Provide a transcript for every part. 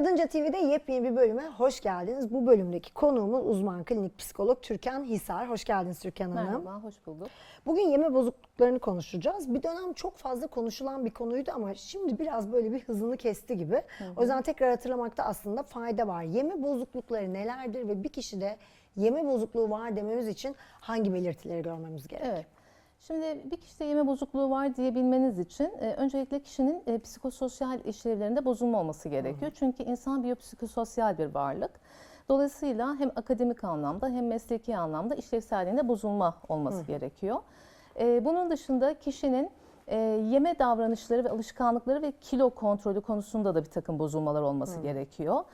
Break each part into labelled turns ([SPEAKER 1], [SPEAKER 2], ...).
[SPEAKER 1] Kadınca TV'de yepyeni bir bölüme hoş geldiniz. Bu bölümdeki konuğumuz uzman klinik psikolog Türkan Hisar. Hoş geldiniz Türkan Hanım.
[SPEAKER 2] Merhaba, hoş bulduk.
[SPEAKER 1] Bugün yeme bozukluklarını konuşacağız. Bir dönem çok fazla konuşulan bir konuydu ama şimdi biraz böyle bir hızını kesti gibi. O yüzden tekrar hatırlamakta aslında fayda var. Yeme bozuklukları nelerdir ve bir kişide yeme bozukluğu var dememiz için hangi belirtileri görmemiz gerekir?
[SPEAKER 2] Evet. Şimdi bir kişide yeme bozukluğu var diyebilmeniz için e, öncelikle kişinin e, psikososyal işlevlerinde bozulma olması gerekiyor. Çünkü insan biyopsikososyal bir varlık. Dolayısıyla hem akademik anlamda hem mesleki anlamda işlevselliğinde bozulma olması gerekiyor. E, bunun dışında kişinin e, yeme davranışları ve alışkanlıkları ve kilo kontrolü konusunda da bir takım bozulmalar olması gerekiyor.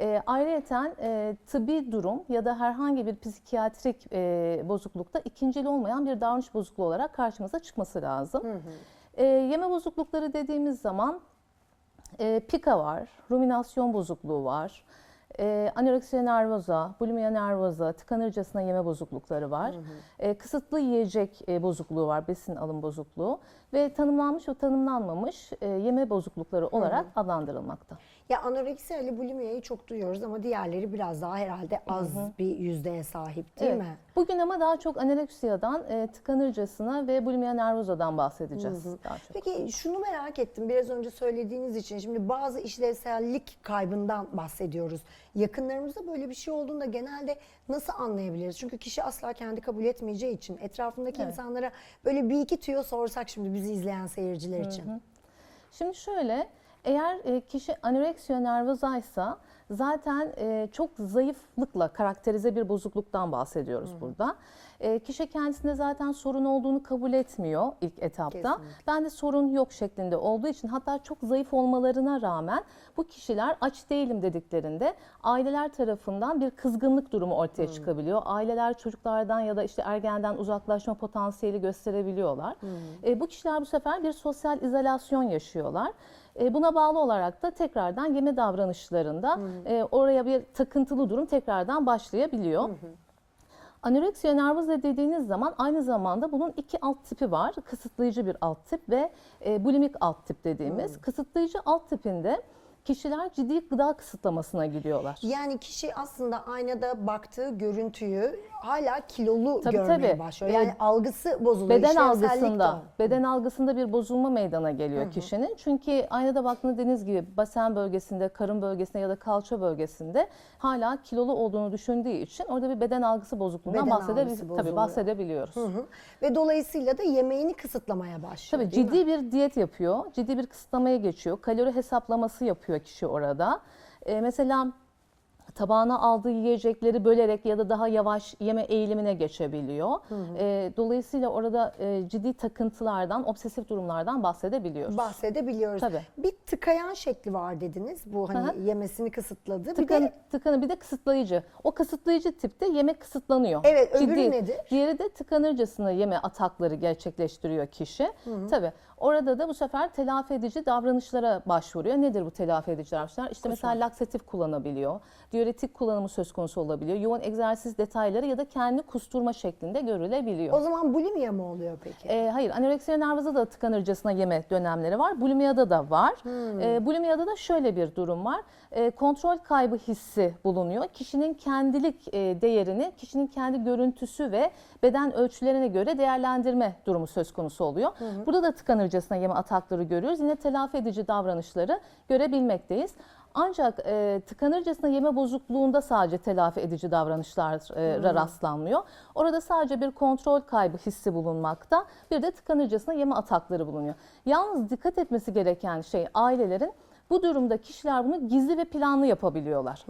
[SPEAKER 2] E, ayrıca e, tıbbi durum ya da herhangi bir psikiyatrik e, bozuklukta ikincili olmayan bir davranış bozukluğu olarak karşımıza çıkması lazım. E, yeme bozuklukları dediğimiz zaman e, pika var, ruminasyon bozukluğu var, e, anoreksiya nervoza, bulimia nervoza, tıkanırcasına yeme bozuklukları var. E, kısıtlı yiyecek e, bozukluğu var, besin alım bozukluğu ve tanımlanmış ve tanımlanmamış e, yeme bozuklukları olarak adlandırılmakta.
[SPEAKER 1] Ya anoreksiya ile bulimia'yı çok duyuyoruz ama diğerleri biraz daha herhalde az bir yüzdeye sahip değil
[SPEAKER 2] Evet.
[SPEAKER 1] mi?
[SPEAKER 2] Bugün ama daha çok anoreksiyadan, e, tıkanırcasına ve bulimia nervoza'dan bahsedeceğiz daha çok.
[SPEAKER 1] Peki şunu merak ettim biraz önce söylediğiniz için şimdi bazı işlevsellik kaybından bahsediyoruz. Yakınlarımızda böyle bir şey olduğunda genelde nasıl anlayabiliriz? Çünkü kişi asla kendi kabul etmeyeceği için etrafındaki
[SPEAKER 2] Evet.
[SPEAKER 1] insanlara böyle bir iki tüyo sorsak şimdi bizi izleyen seyirciler için.
[SPEAKER 2] Şimdi şöyle, eğer e, kişi anoreksiya nervozaysa zaten e, çok zayıflıkla karakterize bir bozukluktan bahsediyoruz burada. E, Kişi kendisinde zaten sorun olduğunu kabul etmiyor ilk etapta.
[SPEAKER 1] Kesinlikle.
[SPEAKER 2] Bende sorun yok şeklinde olduğu için hatta çok zayıf olmalarına rağmen bu kişiler aç değilim dediklerinde aileler tarafından bir kızgınlık durumu ortaya çıkabiliyor. Aileler çocuklardan ya da işte ergenden uzaklaşma potansiyeli gösterebiliyorlar. E, bu kişiler bu sefer bir sosyal izolasyon yaşıyorlar. E, buna bağlı olarak da tekrardan yeme davranışlarında e, oraya bir takıntılı durum tekrardan başlayabiliyor. Anoreksiya nervoza dediğiniz zaman aynı zamanda bunun iki alt tipi var. Kısıtlayıcı bir alt tip ve e, bulimik alt tip dediğimiz. Kısıtlayıcı alt tipinde kişiler ciddi gıda kısıtlamasına gidiyorlar.
[SPEAKER 1] Yani kişi aslında aynada baktığı görüntüyü hala kilolu
[SPEAKER 2] Tabii,
[SPEAKER 1] görmeye
[SPEAKER 2] tabii.
[SPEAKER 1] başlıyor. Yani
[SPEAKER 2] Evet.
[SPEAKER 1] algısı bozuluyor.
[SPEAKER 2] Beden
[SPEAKER 1] de
[SPEAKER 2] algısında, beden algısında bir bozulma meydana geliyor kişinin. Çünkü aynada baktığınız dediğiniz gibi basen bölgesinde, karın bölgesinde ya da kalça bölgesinde hala kilolu olduğunu düşündüğü için orada bir beden algısı bozukluğundan
[SPEAKER 1] Beden
[SPEAKER 2] bahsede-
[SPEAKER 1] algısı
[SPEAKER 2] tabii bahsedebiliyoruz.
[SPEAKER 1] Hı hı. Ve dolayısıyla da yemeğini kısıtlamaya başlıyor.
[SPEAKER 2] Tabii
[SPEAKER 1] değil mi?
[SPEAKER 2] ciddi bir diyet yapıyor, ciddi bir kısıtlamaya geçiyor. Kalori hesaplaması yapıyor kişi orada. Ee, mesela tabağına aldığı yiyecekleri bölerek ya da daha yavaş yeme eğilimine geçebiliyor. Ee, dolayısıyla orada e, ciddi takıntılardan, obsesif durumlardan bahsedebiliyoruz.
[SPEAKER 1] bahsedebiliyoruz.
[SPEAKER 2] Tabii.
[SPEAKER 1] Bir tıkayan şekli var dediniz. Bu hani
[SPEAKER 2] Hı hı.
[SPEAKER 1] yemesini kısıtladı.
[SPEAKER 2] Tıkan,
[SPEAKER 1] Bir de
[SPEAKER 2] tıkanı bir de kısıtlayıcı. O kısıtlayıcı tipte yemek kısıtlanıyor.
[SPEAKER 1] Evet, öbürü nedir?
[SPEAKER 2] Diğeri de tıkanırcasına yeme atakları gerçekleştiriyor kişi. Tabii orada da bu sefer telafi edici davranışlara başvuruyor. Nedir bu telafi edici davranışlar? İşte mesela laksatif kullanabiliyor. Diüretik kullanımı söz konusu olabiliyor. Yoğun egzersiz detayları ya da kendi kusturma şeklinde görülebiliyor.
[SPEAKER 1] o zaman bulimia mı oluyor peki?
[SPEAKER 2] Ee, hayır, anoreksiya nervoza da tıkanırcasına yeme dönemleri var. Bulimiyada da var.
[SPEAKER 1] Hmm.
[SPEAKER 2] Ee, bulimiyada da şöyle bir durum var. Ee, kontrol kaybı hissi bulunuyor. Kişinin kendilik e, değerini, kişinin kendi görüntüsü ve beden ölçülerine göre değerlendirme durumu söz konusu oluyor. Burada da tıkanırcasına yeme atakları görüyoruz. Yine telafi edici davranışları görebilmekteyiz. Ancak e, tıkanırcasına yeme bozukluğunda sadece telafi edici davranışlara rastlanmıyor. Orada sadece bir kontrol kaybı hissi bulunmakta. Bir de tıkanırcasına yeme atakları bulunuyor. Yalnız dikkat etmesi gereken şey ailelerin bu durumda kişiler bunu gizli ve planlı yapabiliyorlar.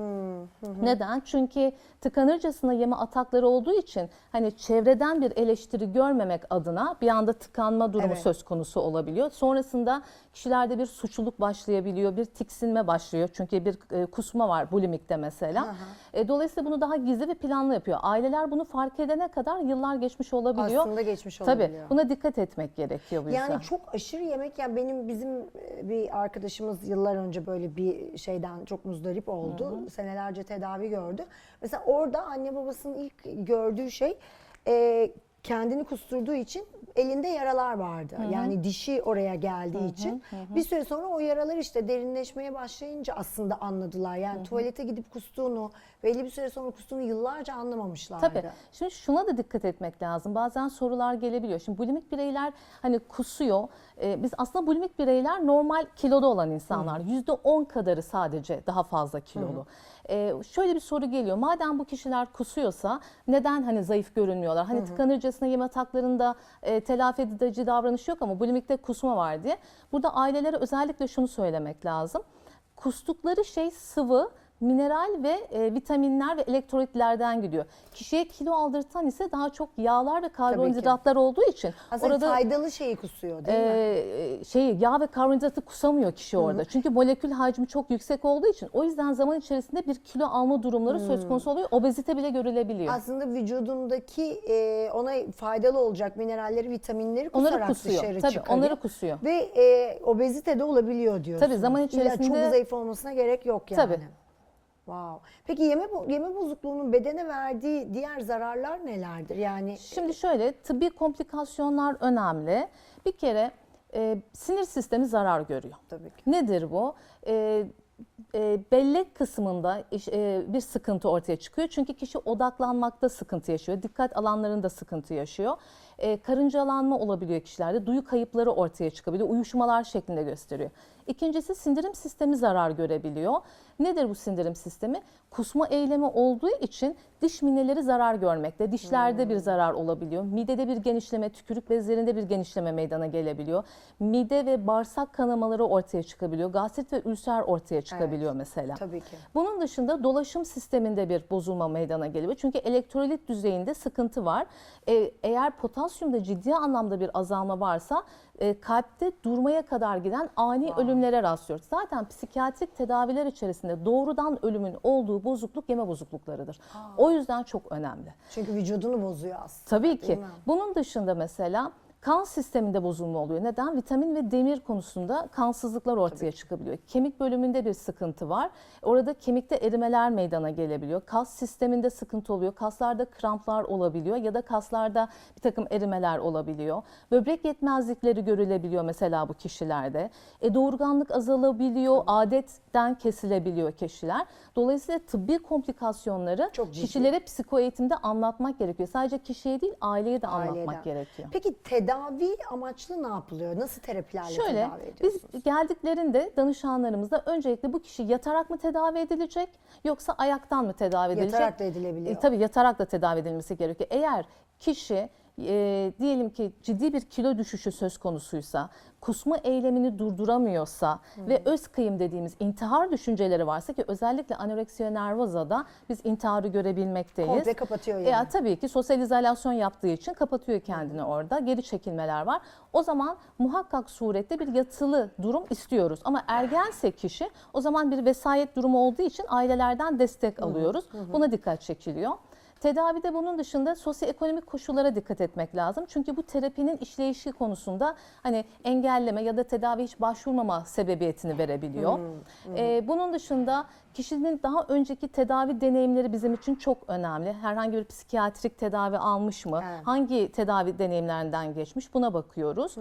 [SPEAKER 2] Neden? Çünkü tıkanırcasına yeme atakları olduğu için hani çevreden bir eleştiri görmemek adına bir anda tıkanma durumu
[SPEAKER 1] Evet.
[SPEAKER 2] söz konusu olabiliyor. Sonrasında kişilerde bir suçluluk başlayabiliyor, bir tiksinme başlıyor. Çünkü bir e, kusma var bulimikte mesela. E, dolayısıyla bunu daha gizli ve planlı yapıyor. Aileler bunu fark edene kadar yıllar geçmiş olabiliyor.
[SPEAKER 1] Aslında geçmiş
[SPEAKER 2] Tabii
[SPEAKER 1] olabiliyor.
[SPEAKER 2] buna dikkat etmek gerekiyor bu yüzden.
[SPEAKER 1] Yani çok aşırı yemek yani benim bizim e, bir arkadaşımız yıllar önce böyle bir şeyden çok muzdarip oldu. Senelerce tedavi gördü. Mesela orada anne babasının ilk gördüğü şey e, kendini kusturduğu için elinde yaralar vardı. Yani dişi oraya geldiği için bir süre sonra o yaralar işte derinleşmeye başlayınca aslında anladılar. Yani tuvalete gidip kustuğunu, belli bir süre sonra kustuğunu yıllarca anlamamışlardı.
[SPEAKER 2] Tabii. Şimdi şuna da dikkat etmek lazım. Bazen sorular gelebiliyor. Şimdi bulimik bireyler hani kusuyor. Ee, biz aslında bulimik bireyler normal kiloda olan insanlar. Yüzde on kadarı sadece daha fazla kilolu. Ee, şöyle bir soru geliyor. Madem bu kişiler kusuyorsa neden hani zayıf görünmüyorlar? Hani tıkanırcasına yeme ataklarında e, telafi edici davranış yok ama bulimikte kusma var diye. Burada ailelere özellikle şunu söylemek lazım. Kustukları şey sıvı, mineral ve e, vitaminler ve elektrolitlerden gidiyor. Kişiye kilo aldırtan ise daha çok yağlar ve karbonhidratlar olduğu için
[SPEAKER 1] Aslında
[SPEAKER 2] orada
[SPEAKER 1] faydalı şeyi kusuyor değil mi?
[SPEAKER 2] e, şey yağ ve karbonhidratı kusamıyor kişi orada. Çünkü molekül hacmi çok yüksek olduğu için o yüzden zaman içerisinde bir kilo alma durumları söz konusu oluyor. Obezite bile görülebiliyor.
[SPEAKER 1] Aslında vücudundaki e, ona faydalı olacak mineralleri, vitaminleri kusarak
[SPEAKER 2] Onları kusuyor.
[SPEAKER 1] dışarı
[SPEAKER 2] Tabii
[SPEAKER 1] çıkarıyor.
[SPEAKER 2] onları kusuyor.
[SPEAKER 1] Ve e, obezite de olabiliyor diyorsunuz.
[SPEAKER 2] Tabii, zaman
[SPEAKER 1] İlla
[SPEAKER 2] içerisinde-
[SPEAKER 1] çok zayıf olmasına gerek yok yani.
[SPEAKER 2] Tabii.
[SPEAKER 1] Wow. Peki yeme yeme bozukluğunun bedene verdiği diğer zararlar nelerdir? Yani
[SPEAKER 2] Şimdi şöyle tıbbi komplikasyonlar önemli. Bir kere e, sinir sistemi zarar görüyor.
[SPEAKER 1] tabii ki.
[SPEAKER 2] Nedir bu? E, e, bellek kısmında e, bir sıkıntı ortaya çıkıyor. Çünkü kişi odaklanmakta sıkıntı yaşıyor. Dikkat alanlarında sıkıntı yaşıyor. E, karıncalanma olabiliyor kişilerde. Duyu kayıpları ortaya çıkabiliyor. Uyuşmalar şeklinde gösteriyor. İkincisi sindirim sistemi zarar görebiliyor. Nedir bu sindirim sistemi? Kusma eylemi olduğu için diş mineleri zarar görmekte. Dişlerde bir zarar olabiliyor. Midede bir genişleme, tükürük bezlerinde bir genişleme meydana gelebiliyor. Mide ve bağırsak kanamaları ortaya çıkabiliyor. Gastrit ve ülser ortaya çıkabiliyor mesela.
[SPEAKER 1] Tabii ki.
[SPEAKER 2] Bunun dışında dolaşım sisteminde bir bozulma meydana geliyor. Çünkü elektrolit düzeyinde sıkıntı var. Ee, eğer potasyumda ciddi anlamda bir azalma varsa e, kalpte durmaya kadar giden ani ölümlere rastlıyoruz. Zaten psikiyatrik tedaviler içerisinde doğrudan ölümün olduğu bozukluk yeme bozukluklarıdır. O yüzden çok önemli.
[SPEAKER 1] Çünkü vücudunu bozuyor aslında.
[SPEAKER 2] Tabii ki. Bunun dışında mesela kan sisteminde bozulma oluyor. Neden? Vitamin ve demir konusunda kansızlıklar ortaya çıkabiliyor. Kemik bölümünde bir sıkıntı var. Orada kemikte erimeler meydana gelebiliyor. Kas sisteminde sıkıntı oluyor. Kaslarda kramplar olabiliyor ya da kaslarda bir takım erimeler olabiliyor. Böbrek yetmezlikleri görülebiliyor mesela bu kişilerde. E, doğurganlık azalabiliyor, adetten kesilebiliyor kişiler. Dolayısıyla tıbbi komplikasyonları kişilere psiko eğitimde anlatmak gerekiyor. Sadece kişiye değil aileye de
[SPEAKER 1] Aileden.
[SPEAKER 2] anlatmak gerekiyor.
[SPEAKER 1] Peki tedavi amaçlı ne yapılıyor? Nasıl terapilerle
[SPEAKER 2] Şöyle
[SPEAKER 1] tedavi ediyorsunuz?
[SPEAKER 2] biz geldiklerinde danışanlarımızda öncelikle bu kişi yatarak mı tedavi edilecek yoksa ayaktan mı tedavi edilecek?
[SPEAKER 1] Yatarak da edilebiliyor.
[SPEAKER 2] E, tabii yatarak da tedavi edilmesi gerekiyor. Eğer kişi e, diyelim ki ciddi bir kilo düşüşü söz konusuysa, kusma eylemini durduramıyorsa ve öz kıyım dediğimiz intihar düşünceleri varsa ki özellikle anoreksiya nervoza'da biz intiharı görebilmekteyiz.
[SPEAKER 1] Komple kapatıyor
[SPEAKER 2] E,
[SPEAKER 1] yani.
[SPEAKER 2] ya tabii ki sosyal izolasyon yaptığı için kapatıyor kendini orada. Geri çekilmeler var. O zaman muhakkak surette bir yatılı durum istiyoruz. Ama ergense kişi o zaman bir vesayet durumu olduğu için ailelerden destek alıyoruz. Buna dikkat çekiliyor. Tedavide bunun dışında sosyoekonomik koşullara dikkat etmek lazım. Çünkü bu terapinin işleyişi konusunda hani engelleme ya da tedavi hiç başvurmama sebebiyetini verebiliyor. Ee, bunun dışında kişinin daha önceki tedavi deneyimleri bizim için çok önemli. Herhangi bir psikiyatrik tedavi almış mı?
[SPEAKER 1] Evet.
[SPEAKER 2] Hangi tedavi deneyimlerinden geçmiş? Buna bakıyoruz.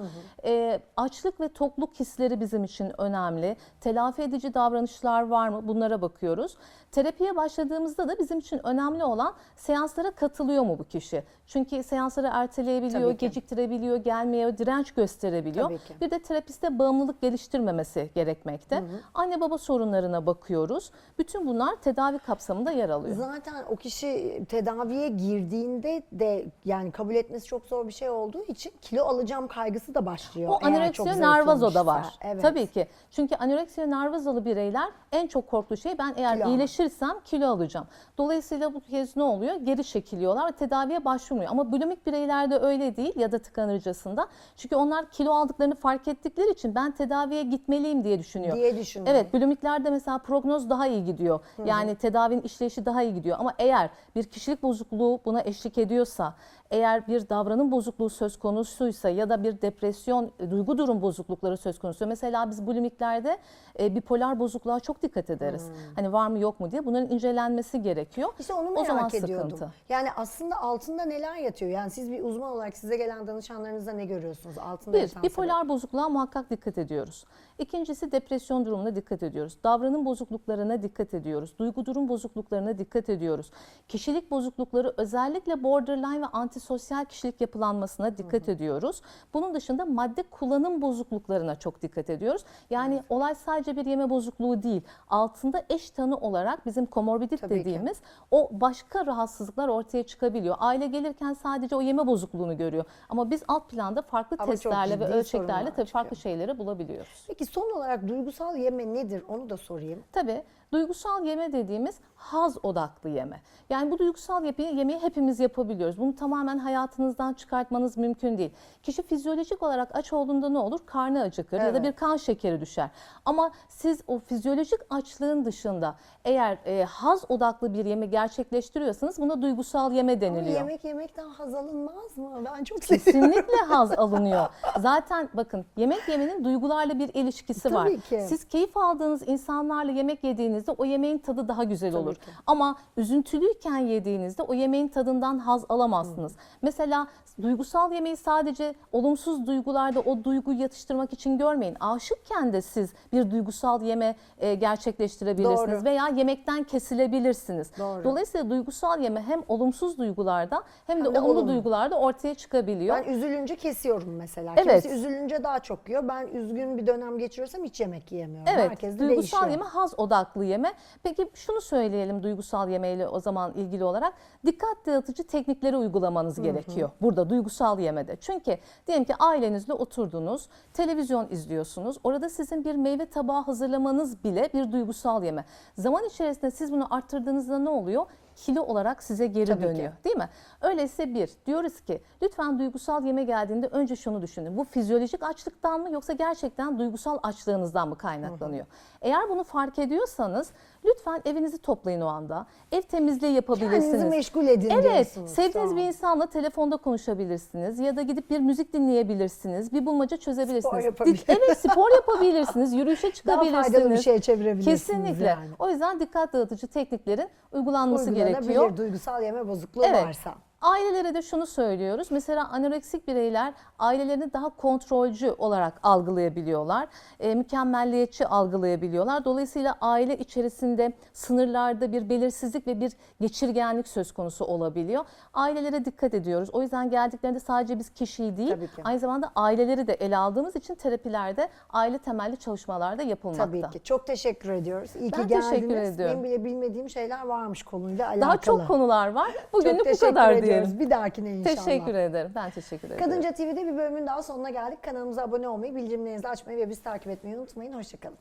[SPEAKER 2] Ee, açlık ve tokluk hisleri bizim için önemli. Telafi edici davranışlar var mı? Bunlara bakıyoruz. Terapiye başladığımızda da bizim için önemli olan seanslara katılıyor mu bu kişi? Çünkü seansları erteleyebiliyor, geciktirebiliyor, gelmeye direnç gösterebiliyor. Bir de terapiste bağımlılık geliştirmemesi gerekmekte. Anne baba sorunlarına bakıyoruz. Bütün bunlar tedavi kapsamında yer alıyor.
[SPEAKER 1] Zaten o kişi tedaviye girdiğinde de yani kabul etmesi çok zor bir şey olduğu için kilo alacağım kaygısı da başlıyor.
[SPEAKER 2] O anoreksiya nervozoda
[SPEAKER 1] olmuşsa.
[SPEAKER 2] var.
[SPEAKER 1] Evet.
[SPEAKER 2] Tabii ki. Çünkü anoreksiya nervozalı bireyler en çok korktuğu şey ben eğer
[SPEAKER 1] Kilo almak.
[SPEAKER 2] iyileşirsem kilo alacağım. Dolayısıyla bu kez ne oluyor? Geri çekiliyorlar ve tedaviye başvurmuyor. Ama bulimik bireylerde öyle değil ya da tıkanırcasında. Çünkü onlar kilo aldıklarını fark ettikleri için ben tedaviye gitmeliyim diye düşünüyor.
[SPEAKER 1] diye düşünüyorum.
[SPEAKER 2] Evet, bulimiklerde mesela prognoz daha iyi iyi gidiyor. Yani tedavinin işleyişi daha iyi gidiyor. Ama eğer bir kişilik bozukluğu buna eşlik ediyorsa, eğer bir davranım bozukluğu söz konusuysa ya da bir depresyon, e, duygu durum bozuklukları söz konusu. Mesela biz bulimiklerde e, bipolar bozukluğa çok dikkat ederiz. Hani var mı yok mu diye bunların incelenmesi gerekiyor.
[SPEAKER 1] İşte onu
[SPEAKER 2] o
[SPEAKER 1] merak
[SPEAKER 2] zaman
[SPEAKER 1] ediyordum.
[SPEAKER 2] sıkıntı.
[SPEAKER 1] Yani aslında altında neler yatıyor? Yani siz bir uzman olarak size gelen danışanlarınızda ne görüyorsunuz? Altında
[SPEAKER 2] Bir,
[SPEAKER 1] yatan
[SPEAKER 2] bipolar bozukluğa muhakkak dikkat ediyoruz. İkincisi depresyon durumuna dikkat ediyoruz. Davranım bozukluklarına dikkat ediyoruz. Duygu durum bozukluklarına dikkat ediyoruz. Kişilik bozuklukları özellikle borderline ve antisosyal kişilik yapılanmasına dikkat ediyoruz. Bunun dışında madde kullanım bozukluklarına çok dikkat ediyoruz. Yani olay sadece bir yeme bozukluğu değil. Altında eş tanı olarak bizim komorbidit
[SPEAKER 1] Tabii ki.
[SPEAKER 2] dediğimiz o başka rahatsızlıklar ortaya çıkabiliyor. Aile gelirken sadece o yeme bozukluğunu görüyor. Ama biz alt planda farklı
[SPEAKER 1] Ama
[SPEAKER 2] testlerle ve ölçeklerle tabii farklı şeyleri bulabiliyoruz.
[SPEAKER 1] Peki son olarak duygusal yeme nedir? Onu da sorayım.
[SPEAKER 2] Tabii duygusal yeme dediğimiz haz odaklı yeme. Yani bu duygusal yemeği, yemeği hepimiz yapabiliyoruz. Bunu tamamen hayatınızdan çıkartmanız mümkün değil. Kişi fizyolojik olarak aç olduğunda ne olur? Karnı acıkır ya da
[SPEAKER 1] Evet.
[SPEAKER 2] bir kan şekeri düşer. Ama siz o fizyolojik açlığın dışında eğer e, haz odaklı bir yeme gerçekleştiriyorsanız buna duygusal yeme
[SPEAKER 1] Ama
[SPEAKER 2] deniliyor.
[SPEAKER 1] yemek yemekten haz alınmaz mı? Ben çok seviyorum.
[SPEAKER 2] Kesinlikle haz alınıyor. Zaten bakın yemek yemenin duygularla bir ilişkisi var.
[SPEAKER 1] Tabii ki.
[SPEAKER 2] Siz keyif aldığınız insanlarla yemek yediğinizde o yemeğin tadı daha güzel
[SPEAKER 1] Tabii
[SPEAKER 2] olur.
[SPEAKER 1] ki.
[SPEAKER 2] Ama üzüntülüyken yediğinizde o yemeğin tadından haz alamazsınız. Mesela duygusal yemeği sadece olumsuz duygularda o duyguyu yatıştırmak için görmeyin. Aşıkken de siz bir duygusal yeme e, gerçekleştirebilirsiniz
[SPEAKER 1] Doğru.
[SPEAKER 2] veya yemekten kesilebilirsiniz.
[SPEAKER 1] Doğru.
[SPEAKER 2] Dolayısıyla duygusal yeme hem olumsuz duygularda hem de
[SPEAKER 1] Hem de
[SPEAKER 2] olumlu
[SPEAKER 1] olumlu.
[SPEAKER 2] duygularda ortaya çıkabiliyor.
[SPEAKER 1] Ben üzülünce kesiyorum mesela.
[SPEAKER 2] Evet.
[SPEAKER 1] Kimisi üzülünce daha çok yiyor. Ben üzgün bir dönem geçiriyorsam hiç yemek yiyemiyorum.
[SPEAKER 2] Evet,
[SPEAKER 1] Herkes de
[SPEAKER 2] duygusal
[SPEAKER 1] değişiyor.
[SPEAKER 2] yeme haz odaklı yeme. Peki şunu söyleyelim duygusal yemeyle o zaman ilgili olarak dikkat dağıtıcı teknikleri uygulamanız gerekiyor burada duygusal yemede. Çünkü diyelim ki ailenizle oturdunuz, televizyon izliyorsunuz. Orada sizin bir meyve tabağı hazırlamanız bile bir duygusal yeme. Zaman içerisinde siz bunu arttırdığınızda ne oluyor? Kilo olarak size geri
[SPEAKER 1] Tabii ki.
[SPEAKER 2] dönüyor. Değil mi? Öyleyse bir, diyoruz ki lütfen duygusal yeme geldiğinde önce şunu düşünün. Bu fizyolojik açlıktan mı yoksa gerçekten duygusal açlığınızdan mı kaynaklanıyor? Eğer bunu fark ediyorsanız lütfen evinizi toplayın o anda. Ev temizliği yapabilirsiniz.
[SPEAKER 1] Kendinizi meşgul edin
[SPEAKER 2] Evet,
[SPEAKER 1] diyorsunuz.
[SPEAKER 2] sevdiğiniz bir insanla telefonda konuşabilirsiniz ya da gidip bir müzik dinleyebilirsiniz, bir bulmaca çözebilirsiniz.
[SPEAKER 1] Spor
[SPEAKER 2] Dik-
[SPEAKER 1] yapabilir-
[SPEAKER 2] Evet, spor yapabilirsiniz, yürüyüşe
[SPEAKER 1] Daha
[SPEAKER 2] çıkabilirsiniz.
[SPEAKER 1] faydalı bir şeye çevirebilirsiniz
[SPEAKER 2] Kesinlikle.
[SPEAKER 1] yani.
[SPEAKER 2] O yüzden dikkat dağıtıcı tekniklerin uygulanması gerekiyor.
[SPEAKER 1] duygusal yeme bozukluğu
[SPEAKER 2] Evet.
[SPEAKER 1] varsa.
[SPEAKER 2] Ailelere de şunu söylüyoruz. Mesela anoreksik bireyler ailelerini daha kontrolcü olarak algılayabiliyorlar. E, mükemmelliyetçi algılayabiliyorlar. Dolayısıyla aile içerisinde sınırlarda bir belirsizlik ve bir geçirgenlik söz konusu olabiliyor. Ailelere dikkat ediyoruz. O yüzden geldiklerinde sadece biz kişiyi değil, aynı zamanda aileleri de ele aldığımız için terapilerde aile temelli çalışmalar da yapılmakta.
[SPEAKER 1] Tabii ki. Çok teşekkür ediyoruz. İyi
[SPEAKER 2] Ben
[SPEAKER 1] ki geldiniz.
[SPEAKER 2] teşekkür ediyorum.
[SPEAKER 1] Benim bile bilmediğim şeyler varmış konuyla alakalı.
[SPEAKER 2] Daha çok konular var. Bugünlük bu kadar
[SPEAKER 1] ediyoruz. Bir dahakine inşallah.
[SPEAKER 2] Teşekkür ederim. Ben teşekkür ederim.
[SPEAKER 1] Kadınca TV'de bir bölümün daha sonuna geldik. Kanalımıza abone olmayı, bildirimlerinizi açmayı ve bizi takip etmeyi unutmayın. Hoşçakalın.